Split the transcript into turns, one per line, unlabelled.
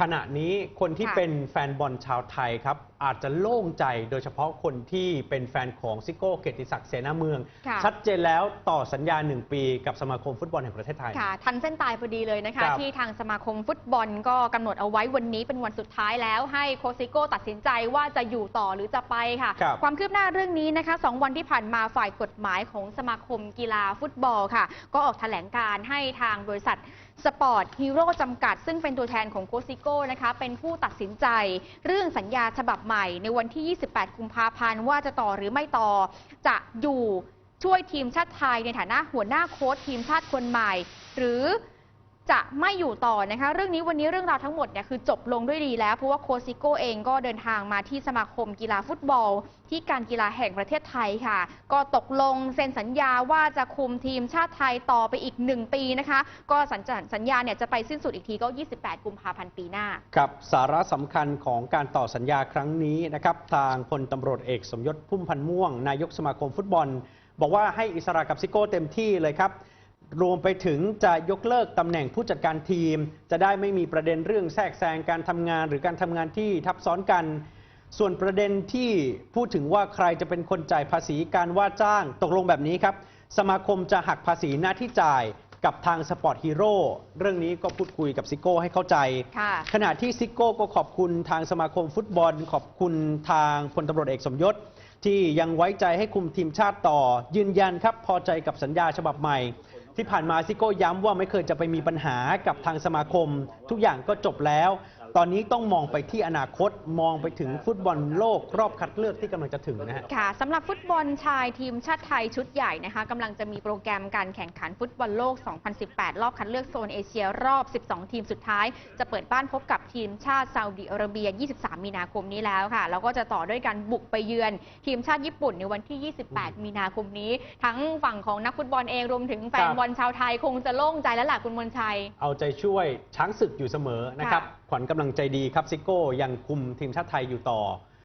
ขณะนี้คนที่
ค่ะ
เป็นแฟนบอลชาวไทยครับ อาจจะโล่งใจโดยเฉพาะคนที่เป็นแฟนของซิโก้เกียรติศักดิ์เสนาเมือง
ค่ะ
ชัดเจนแล้วต่อสัญญา 1 ปีกับสมาคมฟุตบอลแห่งประเทศไทย
ค่ะ ทันเส้นตายพอดีเลยนะคะ
ครับ
ที่ทางสมาคมฟุตบอลก็กำหนดเอาไว้วันนี้เป็นวันสุดท้ายแล้ว ให้โคชซิโก้ตัดสินใจว่าจะอยู่ต่อหรือจะไปค่ะ
ครับ
ความคืบหน้าเรื่องนี้นะคะสองวันที่ผ่านมาฝ่ายกฎหมายของสมาคมกีฬาฟุตบอลค่ะ ก็ออกแถลงการณ์ให้ทางบริษัท สปอร์ตฮีโร่จำกัด ซึ่งเป็นตัวแทนของโคซิโก้นะคะเป็นผู้ตัดสินใจ เรื่องสัญญาฉบับใหม่ ในวันที่ 28 กุมภาพันธ์ว่าจะต่อหรือไม่ต่อ จะอยู่ช่วยทีมชาติไทยในฐานะหัวหน้าโค้ชทีมชาติคนใหม่ หรือ จะไม่อยู่ต่อนะคะ เรื่องนี้วันนี้เรื่องราวทั้งหมดเนี่ยคือจบลงด้วยดีแล้ว เพราะว่าโคซิโก้เองก็เดินทางมาที่สมาคมกีฬาฟุตบอล ที่การกีฬาแห่งประเทศไทยค่ะ ก็ตกลงเซ็นสัญญาว่าจะคุมทีมชาติไทยต่อไปอีก 1 ปีนะคะ ก็สัญญาสัญญาเนี่ยจะไปสิ้นสุดอีกทีก็ 28 กุมภาพันธ์ปีหน้า
ครับสาระสำคัญของการต่อสัญญาครั้งนี้นะครับทางพลตำรวจเอกสมยศพุ่มพันธ์ม่วง นายกสมาคมฟุตบอล บอกว่าให้อิสระกับซิโก้เต็มที่เลยครับ รวมไปถึงจะยกเลิกตำแหน่งผู้จัดการทีม จะได้ไม่มีประเด็นเรื่องแทรกแซงการทำงานหรือการทำงานที่ทับซ้อนกัน ส่วนประเด็นที่พูดถึงว่าใครจะเป็นคนจ่ายภาษีการว่าจ้างตกลงแบบนี้ครับ สมาคมจะหักภาษีหน้าที่จ่ายกับทางสปอร์ตฮีโร่เรื่องนี้ก็พูดคุยกับซิโก้ให้เข้าใจ
ค่ะ
ขณะที่ซิโก้ก็ขอบคุณทางสมาคมฟุตบอล ขอบคุณทางพลตำรวจเอกสมยศ ที่ยังไว้ใจให้คุมทีมชาติต่อยืนยันครับพอใจกับสัญญาฉบับใหม่ ที่ผ่านมาซิโก้ย้ำว่าไม่เคยจะไปมีปัญหากับทางสมาคมทุกอย่างก็จบแล้ว ตอนนี้ต้องมองไปที่อนาคตมองไปถึงฟุตบอลโลกรอบคัดเลือกที่กำลังจะถึงนะฮะ
ค่ะสำหรับฟุตบอลชายทีมชาติไทยชุดใหญ่นะคะกำลังจะมีโปรแกรมการแข่งขันฟุตบอลโลก 2018 รอบคัดเลือกโซนเอเชียรอบ 12 ทีมสุดท้าย จะเปิดบ้านพบกับทีมชาติซาอุดิอาระเบีย 23 มีนาคมนี้แล้วค่ะ แล้วก็จะต่อด้วยการบุกไปเยือน ทีมชาติญี่ปุ่นในวันที่ 28 มีนาคมนี้ ทั้งฝั่งของนักฟุตบอลเองรวมถึงแฟน
ครับ
บอลชาวไทยคงจะโล่งใจแล้วล่ะคุณมนชัย
เอาใจช่วยช้างศึกอยู่เสมอนะครับ
ค่ะ
ขวัญกำลังใจดีครับซิโก้ยังคุมทีมชาติไทยอยู่ต่อ